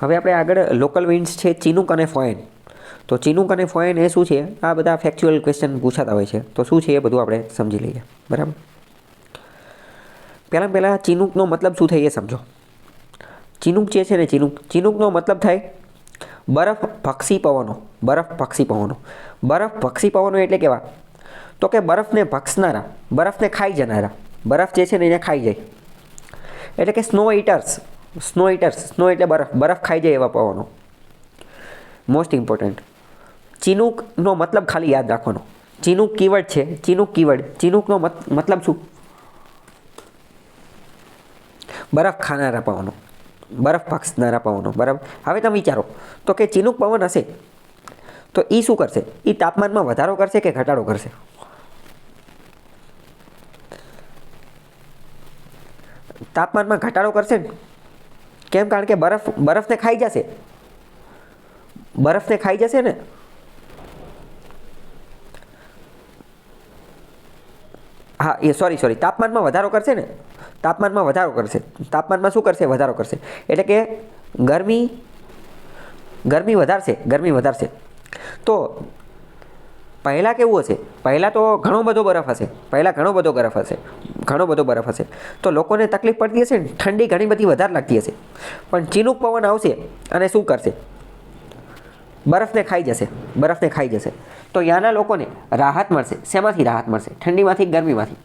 હવે આપણે આગળ લોકલ વિન્ડ્સ છે ચિનુક અને ફોએન. તો ચિનુક અને ફોએન એ શું છે? આ બધા ફેક્ચ્યુઅલ ક્વેશ્ચન પૂછાતા હોય છે. તો શું છે એ બધું આપણે સમજી લઈએ. બરાબર? પહેલાં પહેલાં ચિનુકનો મતલબ શું થાય એ સમજો. ચિનુક જે છે ને ચિનુક, ચિનુકનો મતલબ થાય બરફ ભક્ષી પવનો, બરફ ભક્ષી પવનો. બરફ ભક્ષી પવનો એટલે કેવા? તો કે બરફને ભક્ષનારા, બરફને ખાઈ જનારા. બરફ જે છે ને એને ખાઈ જાય. એટલે કે snow eaters snow eaters snow એટલે બરફ. બરફ ખાઈ જાય એવા પવનો. મોસ્ટ ઇમ્પોર્ટન્ટ ચિનુકનો મતલબ ખાલી યાદ રાખવાનો. ચિનુક કીવર્ડ છે. ચિનુક કીવર્ડ ચિનુકનો મત- મતલબ શું? બરફ ખાનારા પવનો. બરફ ભક્ષનારા પવનો. બરાબર હવે તમે વિચારો. તો કે ચિનુક પવન હશે, તો એ શું કરશે? એ તાપમાનમાં વધારો કરશે કે ઘટાડો કરશે? તાપમાનમાં ઘટાડો કરશે ને? કેમ? કારણ કે બરફ, બરફને ખાઈ જશે. બરફને ખાઈ જશે ને? હા, એ સોરી સોરી તાપમાનમાં વધારો કરશે ને? તાપમાનમાં વધારો કરશે. તાપમાનમાં શું કરશે? વધારો કરશે. એટલે કે ગરમી ગરમી વધારશે ગરમી વધારશે. તો પહેલાં કેવું હશે? પહેલાં તો ઘણો બધો બરફ હશે. પહેલાં ઘણો બધો બરફ હશે. ઘણો બધો બરફ હશે. તો લોકોને તકલીફ પડતી હશે ને? ઠંડી ઘણી બધી વધારે લાગતી હશે. પણ ચીનુક પવન આવશે અને શું કરશે? બરફને ખાઈ જશે. બરફને ખાઈ જશે. તો ત્યાંના લોકોને રાહત મળશે. શેમાંથી રાહત મળશે? ઠંડીમાંથી ગરમીમાંથી?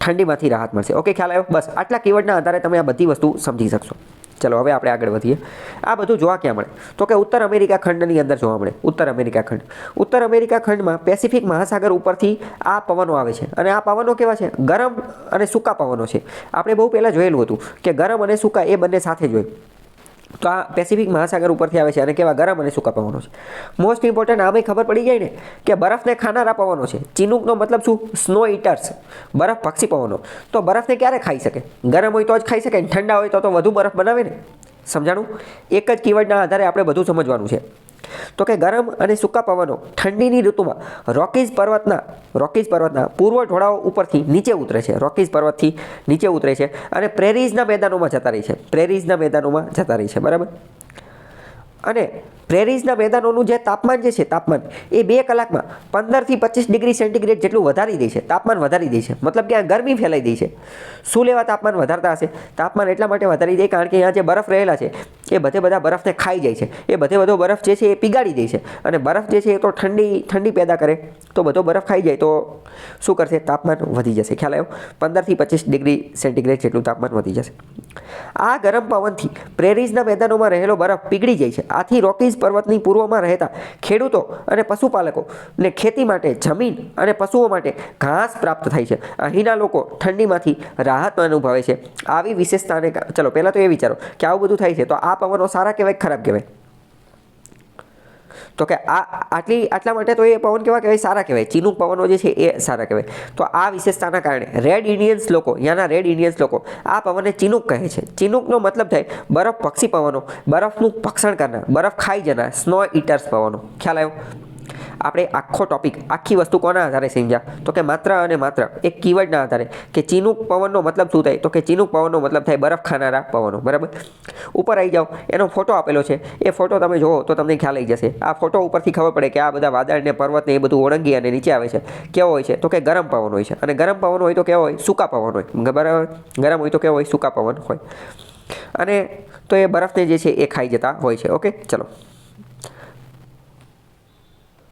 ઠંડીમાંથી રાહત મળશે. ઓકે, ખ્યાલ આવ્યો? બસ. આટલા કીવર્ડના આધારે તમે આ બધી વસ્તુ સમજી શકશો. ચલો, હવે આપણે આગળ વધીએ. આ બધું જોવા ક્યાં મળે? તો કે ઉત્તર અમેરિકા ખંડની અંદર જોવા મળે. ઉત્તર અમેરિકા ખંડ. ઉત્તર અમેરિકા ખંડમાં પેસિફિક મહાસાગર ઉપરથી આ પવનો આવે છે. અને આ પવનો કેવા છે? ગરમ અને સૂકા પવનો છે. આપણે બહુ પહેલાં જોયેલું હતું કે ગરમ અને સૂકા એ બંને સાથે જ હોય. તો આ પેસિફિક મહાસાગર ઉપરથી આવે છે અને કેવા ગરમ અને સૂકા પવનો છે. મોસ્ટ ઇમ્પોર્ટન્ટ આમે ખબર પડી જાય ને કે બરફને ખાનારા પવનો છે. ચિનુકનો મતલબ શું? સ્નો ઇટર્સ બરફ પક્ષી પવનો. તો બરફને ક્યારે ખાઈ શકે? ગરમ હોય તો જ ખાઈ શકે ઠંડા હોય તો તો વધુ બરફ બનાવે ને? સમજાણું? એક જ કીવર્ડના આધારે આપણે બધું સમજવાનું છે. તો કે ગરમ અને સૂકા પવનો ઠંડીની ઋતુમાં રોકીઝ પર્વતના રોકીઝ પર્વતના પૂર્વ ઢોળાવો ઉપરથી નીચે ઉતરે છે. રોકીઝ પર્વતથી નીચે ઉતરે છે અને પ્રેરીઝના મેદાનોમાં જતા રહી છે. પ્રેરીઝના મેદાનોમાં જતા રહે છે. બરાબર? અને પ્રેરીઝના મેદાનોનું જે તાપમાન જે છે, તાપમાન, એ બે કલાકમાં પંદરથી પચીસ ડિગ્રી સેન્ટીગ્રેડ જેટલું વધારી દે છે. તાપમાન વધારી દે છે. મતલબ કે આ ગરમી ફેલાઈ દે છે. શું લેવા તાપમાન વધારતા હશે? તાપમાન એટલા માટે વધારી દે કારણ કે અહીંયા જે બરફ રહેલા છે, એ બધે બધા બરફને ખાઈ જાય છે. એ બધે બધો બરફ જે છે, એ પીગાડી દે છે. અને બરફ જે છે, એ તો ઠંડી ઠંડી પેદા કરે. તો બધો બરફ ખાઈ જાય તો શું કરશે? તાપમાન વધી જશે. ખ્યાલ આવ્યો? પંદરથી પચીસ ડિગ્રી સેન્ટીગ્રેડ જેટલું તાપમાન વધી જશે. આ ગરમ પવનથી પ્રેરીઝના મેદાનોમાં રહેલો બરફ પીગળી જાય છે. આથી રોકીઝ પર્વતની પૂર્વમાં રહેતા ખેડૂતો અને પશુપાલકોને ખેતી માટે જમીન અને પશુઓ માટે ઘાસ પ્રાપ્ત થાય છે. અહીંના લોકો ઠંડીમાંથી રાહત અનુભવે છે. આવી વિશેષતાને ચલો, પહેલાં તો એ વિચારો કે આવું બધું થાય છે તો આ પવનો સારા કહેવાય ખરાબ કહેવાય? તો કે આ આટલી, આટલા માટે તો એ પવન કેવા કહેવાય? સારા કહેવાય. ચીનુક પવનો જે છે એ સારા કહેવાય. તો આ વિશેષતાના કારણે રેડ ઇન્ડિયન્સ લોકો ત્યાંના રેડ ઇન્ડિયન્સ લોકો, આ પવનને ચીનુક કહે છે. ચીનુકનો મતલબ થાય બરફ પક્ષી પવનો, બરફનું ભક્ષણ કરનાર, બરફ ખાઈ જનાર સ્નો ઇટર્સ પવનો. ખ્યાલ આવ્યો? આપણે આખો ટોપિક આખી વસ્તુ કોના આધારે સમજ્યા તો કે માત્ર અને માત્ર એક કીવર્ડના આધારે કે ચીનુક પવનનો મતલબ શું થાય? તો કે ચીનુક પવનનો મતલબ થાય બરફ ખાનારા પવનો, બરાબર? ઉપર આવી જાઓ, એનો ફોટો આપેલો છે. એ ફોટો તમે જુઓ તો તમને ખ્યાલ આવી જશે. આ ફોટો ઉપરથી ખબર પડે કે આ બધા વાદળને પર્વતને એ બધું ઓળંગી અને નીચે આવે છે. કેવો હોય છે? તો કે ગરમ પવન હોય છે. અને ગરમ પવન હોય તો કેવો હોય? સૂકા પવન હોય. બરાબર? ગરમ હોય તો કેવો હોય? સૂકા પવન હોય. અને તો એ બરફને જે છે એ ખાઈ જતા હોય છે. ઓકે? ચલો.